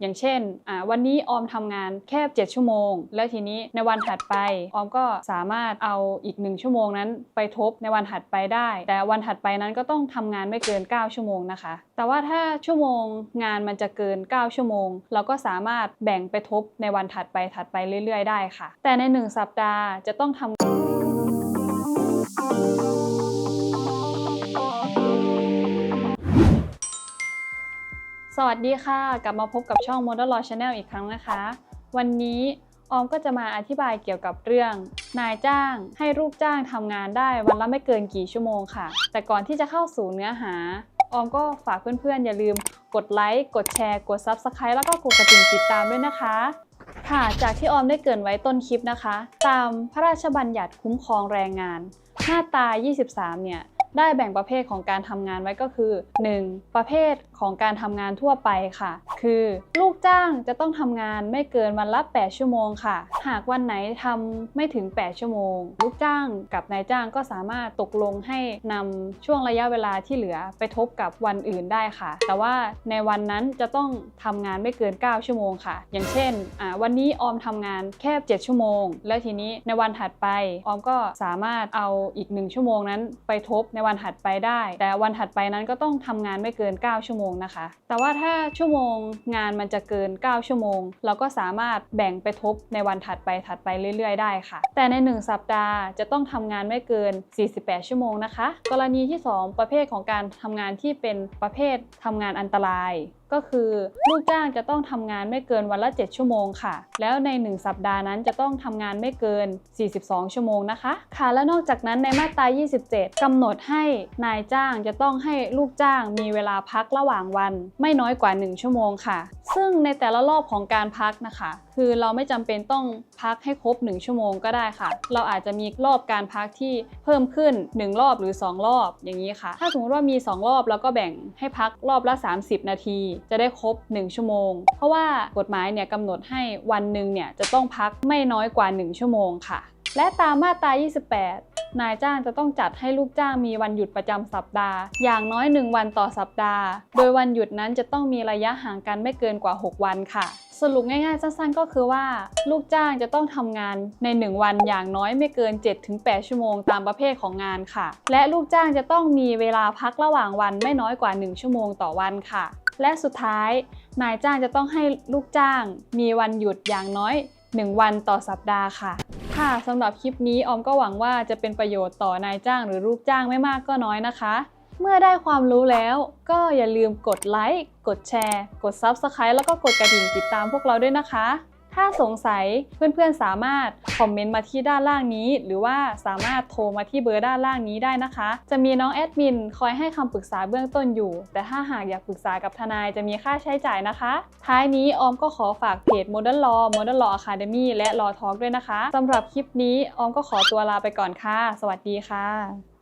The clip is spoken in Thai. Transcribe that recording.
อย่างเช่นอ่าวันนี้ออมทำงานแค่ 7 ชั่วโมง แล้วทีนี้ในวันถัดไป ออมก็สามารถเอาอีก 1 ชั่วโมงนั้นไปทบในวันถัดไปได้ แต่วันถัดไปนั้นก็ต้องทำงานไม่เกิน 9 ชั่วโมงนะคะ แต่ว่าถ้าชั่วโมงงานมันจะเกิน 9 ชั่วโมง เราก็สามารถแบ่งไปทบในวันถัดไปถัดไปเรื่อย ๆ ได้ค่ะ แต่ใน 1 สัปดาห์จะต้องทำ สวัสดีค่ะ กลับมาพบกับช่อง Model Law Channel อีกครั้งนะคะ วันนี้ออมก็จะมาอธิบายเกี่ยวกับเรื่อง นายจ้างให้ลูกจ้างทำงานได้วันละไม่เกินกี่ชั่วโมงค่ะ แต่ก่อนที่จะเข้าสู่เนื้อหา ออมก็ฝากเพื่อนๆ อย่าลืมกดไลค์กดแชร์กด Subscribe แล้วก็กดกระดิ่งติดตามด้วยนะคะ ค่ะ จากที่ออมได้เกินไว้ต้นคลิปนะคะ ตามพระราชบัญญัติคุ้มครองแรงงานมาตรา23 เนี่ยได้แบ่งประเภทของการทำงานไว้ก็คือ 1. ประเภท ของการทำงานทั่วไปค่ะ คือลูกจ้างจะต้องทำงานไม่เกินวันละ 8 ชั่วโมงค่ะ หากวันไหนทำไม่ถึง 8 ชั่วโมง ลูกจ้างกับนายจ้างก็สามารถตกลงให้นำช่วงระยะเวลาที่เหลือไปทบกับวันอื่นได้ค่ะ แต่ว่าในวันนั้นจะต้องทำงานไม่เกิน 9 ชั่วโมงค่ะ อย่างเช่นอ่าวันนี้ออมทำงานแค่ 7 ชั่วโมง แล้วทีนี้ในวันถัดไปออมก็สามารถเอาอีก 1 ชั่วโมงนั้นไปทบในวันถัดไปได้ แต่วันถัดไปนั้นก็ต้องทำงานไม่เกิน 9 ชั่วโมงนะคะ แต่ว่าถ้าชั่วโมงงานมันจะเกิน 9 ชั่วโมง เราก็สามารถแบ่งไปทบในวันถัดไปถัดไปเรื่อย ๆ ได้ค่ะ แต่ใน 1 สัปดาห์จะต้องทำงานไม่เกิน 48 ชั่วโมงนะคะ กรณีที่ 2 ประเภทของการทำงานที่เป็นประเภททำงานอันตราย ก็คือลูกจ้างจะต้องทำงานไม่เกินวันละ 7 ชั่วโมงค่ะ แล้วใน 1 สัปดาห์นั้นจะต้องทำงานไม่เกิน 42 ชั่วโมงนะคะ ค่ะ และนอกจากนั้นในมาตรา 27 กำหนดให้นายจ้างจะต้องให้ลูกจ้างมีเวลาพักระหว่างวัน ไม่น้อยกว่า 1 ชั่วโมงค่ะ ซึ่งในแต่ละรอบของการพักนะคะ คือเราไม่จำเป็นต้องพักให้ครบ 1 ชั่วโมงก็ได้ค่ะ เราอาจจะมีรอบการพักที่เพิ่มขึ้น 1 รอบหรือ 2 รอบอย่างนี้ค่ะ ถ้าสมมติว่ามี 2 รอบแล้วก็แบ่งให้พักรอบละ 30 นาทีจะได้ครบ 1 ชั่วโมง เพราะว่ากฎหมายเนี่ยกำหนดให้วันหนึ่งเนี่ยจะต้องพักไม่น้อยกว่า 1 ชั่วโมงค่ะ และตามมาตรา 28นายจ้างจะต้องจัดให้ลูกจ้างมีวันหยุดประจำสัปดาห์ อย่างน้อย 1 วันต่อสัปดาห์ โดยวันหยุดนั้นจะต้องมีระยะห่างกันไม่เกินกว่า 6 วันค่ะ สรุปง่ายๆ สั้นๆ ก็คือว่า ลูกจ้างจะต้องทำงานใน 1 วันอย่างน้อยไม่เกิน 7-8 ชั่วโมงตามประเภทของงานค่ะ และลูกจ้างจะต้องมีเวลาพักระหว่างวันไม่น้อยกว่า 1 ชั่วโมงต่อวันค่ะ และสุดท้าย นายจ้างจะต้องให้ลูกจ้าง มีวันหยุดอย่างน้อย 1 วันต่อสัปดาห์ค่ะ ค่ะสำหรับคลิปนี้ออมก็หวังว่าจะเป็นประโยชน์ต่อนายจ้างหรือลูกจ้างไม่มากก็น้อยนะคะ เมื่อได้ความรู้แล้วก็อย่าลืมกดไลค์กดแชร์ กด Subscribe แล้วก็กดกระดิ่งติดตามพวกเราด้วยนะคะ ถ้าสงสัยเพื่อนๆสามารถคอมเมนต์มาที่ด้านล่างนี้ หรือว่าสามารถโทรมาที่เบอร์ด้านล่างนี้ได้นะคะ จะมีน้องแอดมินคอยให้คำปรึกษาเบื้องต้นอยู่ แต่ถ้าหากอยากปรึกษากับทนายจะมีค่าใช้จ่ายนะคะ ท้ายนี้ออมก็ขอฝากเพจ Modern Law Modern Law Academy และ Law Talk ด้วยนะคะสำหรับคลิปนี้ออมก็ขอตัวลาไปก่อนค่ะ สวัสดีค่ะ